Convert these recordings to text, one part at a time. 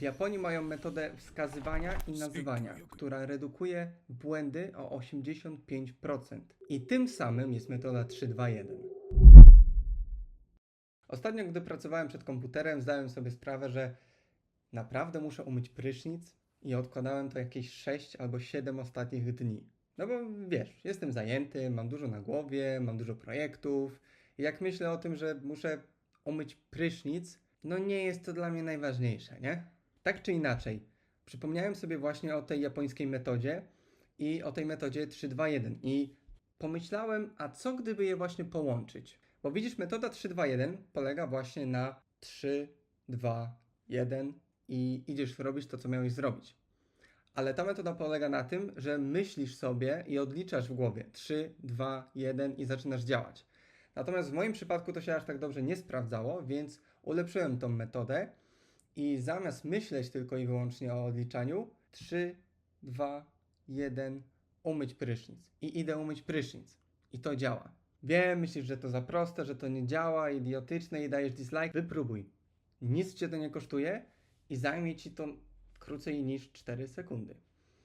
W Japonii mają metodę wskazywania i nazywania, która redukuje błędy o 85%. I tym samym jest metoda 321. Ostatnio, gdy pracowałem przed komputerem, zdałem sobie sprawę, że naprawdę muszę umyć prysznic i odkładałem to jakieś 6 albo 7 ostatnich dni. No bo wiesz, jestem zajęty, mam dużo na głowie, mam dużo projektów. I jak myślę o tym, że muszę umyć prysznic, no nie jest to dla mnie najważniejsze, nie? Tak czy inaczej, przypomniałem sobie właśnie o tej japońskiej metodzie i o tej metodzie 321 i pomyślałem, a co gdyby je właśnie połączyć? Bo widzisz, metoda 321 polega właśnie na 3, 2, 1 i idziesz robić to, co miałeś zrobić. Ale ta metoda polega na tym, że myślisz sobie i odliczasz w głowie 3, 2, 1 i zaczynasz działać. Natomiast w moim przypadku to się aż tak dobrze nie sprawdzało, więc ulepszyłem tą metodę i zamiast myśleć tylko i wyłącznie o odliczaniu 3, 2, 1 umyć prysznic. I idę umyć prysznic. I to działa. Wiem, myślisz, że to za proste, że to nie działa, idiotyczne i dajesz dislike. Wypróbuj. Nic cię to nie kosztuje i zajmie ci to krócej niż 4 sekundy.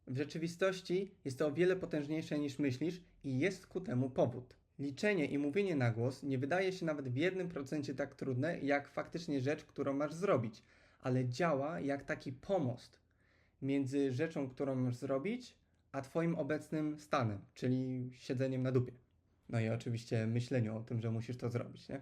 W rzeczywistości jest to o wiele potężniejsze niż myślisz i jest ku temu powód. Liczenie i mówienie na głos nie wydaje się nawet w jednym procencie tak trudne, jak faktycznie rzecz, którą masz zrobić, ale działa jak taki pomost między rzeczą, którą masz zrobić, a twoim obecnym stanem, czyli siedzeniem na dupie. No i oczywiście myśleniu o tym, że musisz to zrobić, nie?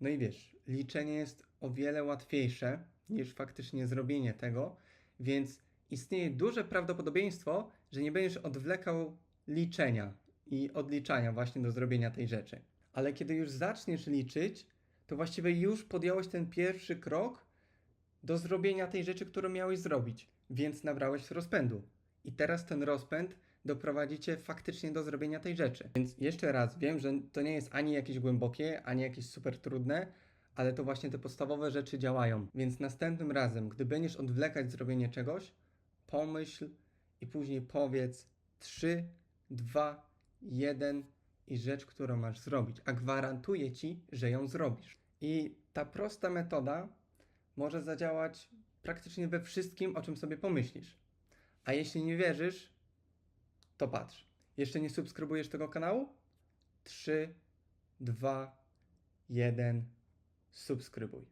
No i wiesz, liczenie jest o wiele łatwiejsze niż faktycznie zrobienie tego, więc istnieje duże prawdopodobieństwo, że nie będziesz odwlekał liczenia i odliczania właśnie do zrobienia tej rzeczy. Ale kiedy już zaczniesz liczyć, to właściwie już podjąłeś ten pierwszy krok do zrobienia tej rzeczy, którą miałeś zrobić, więc nabrałeś rozpędu. I teraz ten rozpęd doprowadzi cię faktycznie do zrobienia tej rzeczy. Więc jeszcze raz, wiem, że to nie jest ani jakieś głębokie, ani jakieś super trudne, ale to właśnie te podstawowe rzeczy działają. Więc następnym razem, gdy będziesz odwlekać zrobienie czegoś, pomyśl i później powiedz 3, 2, 1 i rzecz, którą masz zrobić, a gwarantuję ci, że ją zrobisz. I ta prosta metoda może zadziałać praktycznie we wszystkim, o czym sobie pomyślisz. A jeśli nie wierzysz, to patrz. Jeszcze nie subskrybujesz tego kanału? 3, 2, 1. Subskrybuj.